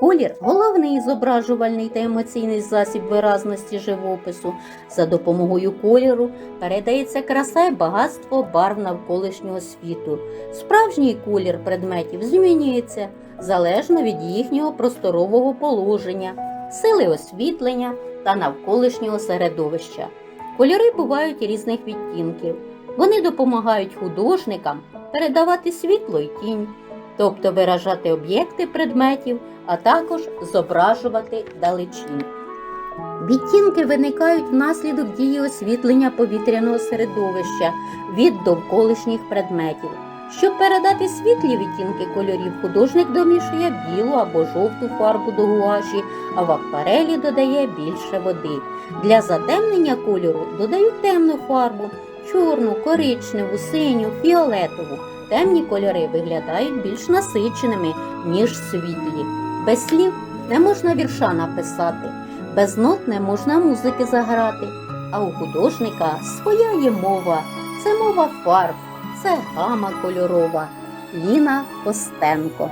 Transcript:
Колір головний зображувальний та емоційний засіб виразності живопису. За допомогою кольору передається краса і багатство барв навколишнього світу. Справжній колір предметів змінюється залежно від їхнього просторового положення, сили освітлення та навколишнього середовища. Кольори бувають різних відтінків. Вони допомагають художникам передавати світло і тінь, тобто виражати об'єкти предметів, а також зображувати далечінь. Відтінки виникають внаслідок дії освітлення повітряного середовища від довколишніх предметів. Щоб передати світлі відтінки кольорів, художник домішує білу або жовту фарбу до гуаші, а в акварелі додає більше води. Для затемнення кольору додають темну фарбу, чорну, коричневу, синю, фіолетову. Темні кольори виглядають більш насиченими, ніж світлі. Без слів не можна вірша написати, без нот не можна музики заграти. А у художника своя є мова, це мова фарб, це гама кольорова. Ліна Костенко.